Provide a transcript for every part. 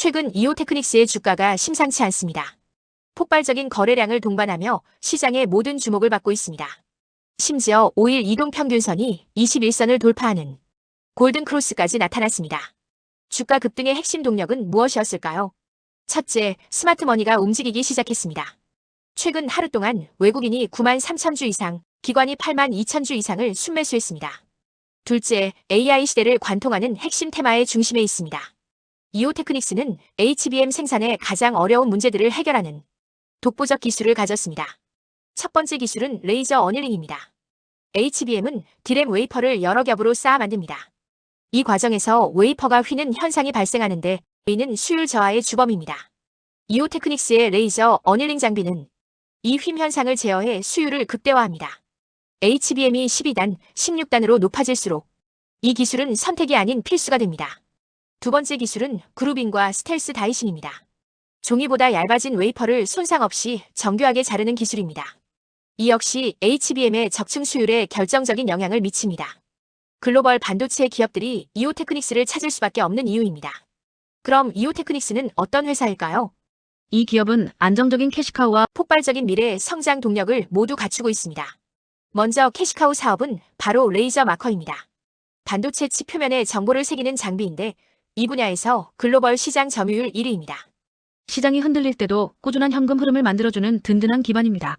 최근 이오테크닉스의 주가가 심상치 않습니다. 폭발적인 거래량을 동반하며 시장의 모든 주목을 받고 있습니다. 심지어 5일 이동 평균선이 21선을 돌파하는 골든 크로스까지 나타났습니다. 주가 급등의 핵심 동력은 무엇이었을까요? 첫째, 스마트머니가 움직이기 시작했습니다. 최근 하루 동안 외국인이 9만 3천 주 이상, 기관이 8만 2천 주 이상을 순매수했습니다. 둘째, AI 시대를 관통하는 핵심 테마의 중심에 있습니다. 이오테크닉스는 HBM 생산의 가장 어려운 문제들을 해결하는 독보적 기술을 가졌습니다. 첫 번째 기술은 레이저 어닐링입니다. HBM은 디램 웨이퍼를 여러 겹으로 쌓아 만듭니다. 이 과정에서 웨이퍼가 휘는 현상이 발생하는데 이는 수율 저하의 주범입니다. 이오테크닉스의 레이저 어닐링 장비는 이 휨 현상을 제어해 수율을 극대화합니다. HBM이 12단, 16단으로 높아질수록 이 기술은 선택이 아닌 필수가 됩니다. 두 번째 기술은 그루빙과 스텔스 다이싱입니다. 종이보다 얇아진 웨이퍼를 손상 없이 정교하게 자르는 기술입니다. 이 역시 HBM의 적층 수율에 결정적인 영향을 미칩니다. 글로벌 반도체 기업들이 이오테크닉스를 찾을 수밖에 없는 이유입니다. 그럼 이오테크닉스는 어떤 회사일까요? 이 기업은 안정적인 캐시카우와 폭발적인 미래의 성장 동력을 모두 갖추고 있습니다. 먼저 캐시카우 사업은 바로 레이저 마커입니다. 반도체 칩 표면에 정보를 새기는 장비인데 이 분야에서 글로벌 시장 점유율 1위입니다. 시장이 흔들릴 때도 꾸준한 현금 흐름을 만들어주는 든든한 기반입니다.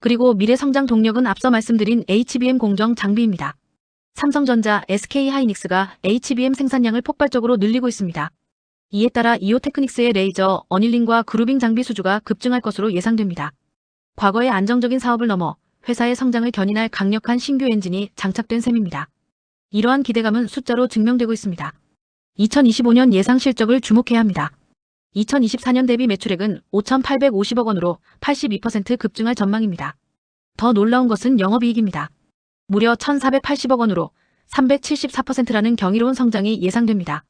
그리고 미래 성장 동력은 앞서 말씀드린 HBM 공정 장비입니다. 삼성전자, SK하이닉스가 HBM 생산량을 폭발적으로 늘리고 있습니다. 이에 따라 이오테크닉스의 레이저, 어닐링과 그루빙 장비 수주가 급증할 것으로 예상됩니다. 과거의 안정적인 사업을 넘어 회사의 성장을 견인할 강력한 신규 엔진이 장착된 셈입니다. 이러한 기대감은 숫자로 증명되고 있습니다. 2025년 예상 실적을 주목해야 합니다. 2024년 대비 매출액은 5,850억 원으로 82% 급증할 전망입니다. 더 놀라운 것은 영업이익입니다. 무려 1,480억 원으로 374%라는 경이로운 성장이 예상됩니다.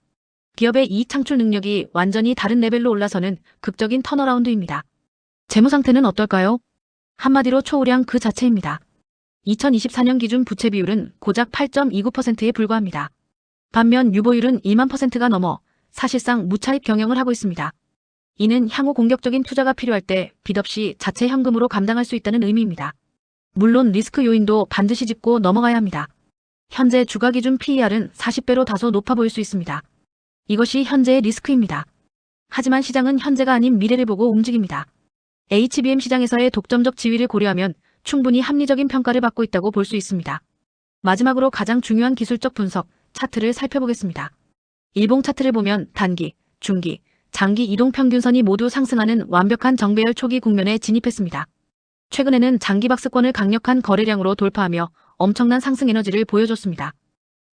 기업의 이익 창출 능력이 완전히 다른 레벨로 올라서는 극적인 턴어라운드입니다. 재무 상태는 어떨까요? 한마디로 초우량 그 자체입니다. 2024년 기준 부채 비율은 고작 8.29%에 불과합니다. 반면 유보율은 2만 퍼센트가 넘어 사실상 무차입 경영을 하고 있습니다. 이는 향후 공격적인 투자가 필요할 때 빚 없이 자체 현금으로 감당할 수 있다는 의미입니다. 물론 리스크 요인도 반드시 짚고 넘어가야 합니다. 현재 주가 기준 PER은 40배로 다소 높아 보일 수 있습니다. 이것이 현재의 리스크입니다. 하지만 시장은 현재가 아닌 미래를 보고 움직입니다. HBM 시장에서의 독점적 지위를 고려하면 충분히 합리적인 평가를 받고 있다고 볼 수 있습니다. 마지막으로 가장 중요한 기술적 분석, 차트를 살펴보겠습니다. 일봉 차트를 보면 단기, 중기, 장기 이동 평균선이 모두 상승하는 완벽한 정배열 초기 국면에 진입했습니다. 최근에는 장기 박스권을 강력한 거래량으로 돌파하며 엄청난 상승 에너지를 보여줬습니다.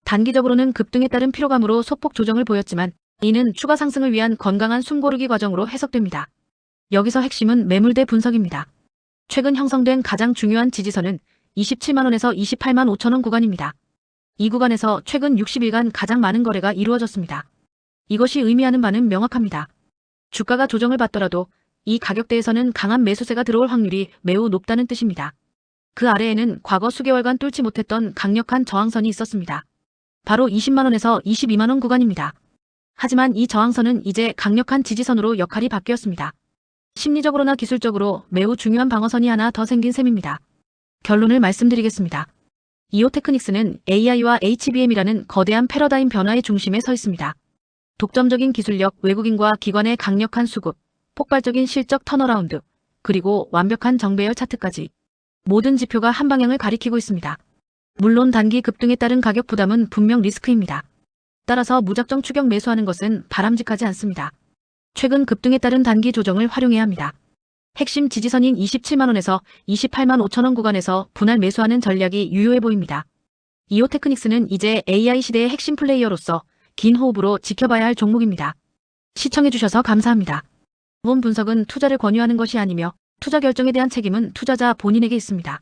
단기적으로는 급등에 따른 피로감으로 소폭 조정을 보였지만 이는 추가 상승을 위한 건강한 숨고르기 과정으로 해석됩니다. 여기서 핵심은 매물대 분석입니다. 최근 형성된 가장 중요한 지지선은 27만원에서 28만 5천원 구간입니다. 이 구간에서 최근 60일간 가장 많은 거래가 이루어졌습니다. 이것이 의미하는 바는 명확합니다. 주가가 조정을 받더라도 이 가격대에서는 강한 매수세가 들어올 확률이 매우 높다는 뜻입니다. 그 아래에는 과거 수개월간 뚫지 못했던 강력한 저항선이 있었습니다. 바로 20만원에서 22만원 구간입니다. 하지만 이 저항선은 이제 강력한 지지선으로 역할이 바뀌었습니다. 심리적으로나 기술적으로 매우 중요한 방어선이 하나 더 생긴 셈입니다. 결론을 말씀드리겠습니다. 이오테크닉스는 AI와 HBM이라는 거대한 패러다임 변화의 중심에 서 있습니다. 독점적인 기술력, 외국인과 기관의 강력한 수급, 폭발적인 실적 턴어라운드, 그리고 완벽한 정배열 차트까지 모든 지표가 한 방향을 가리키고 있습니다. 물론 단기 급등에 따른 가격 부담은 분명 리스크입니다. 따라서 무작정 추격 매수하는 것은 바람직하지 않습니다. 최근 급등에 따른 단기 조정을 활용해야 합니다. 핵심 지지선인 27만원에서 28만 5천원 구간에서 분할 매수하는 전략이 유효해 보입니다. 이오테크닉스는 이제 AI 시대의 핵심 플레이어로서 긴 호흡으로 지켜봐야 할 종목입니다. 시청해주셔서 감사합니다. 이번 분석은 투자를 권유하는 것이 아니며 투자 결정에 대한 책임은 투자자 본인에게 있습니다.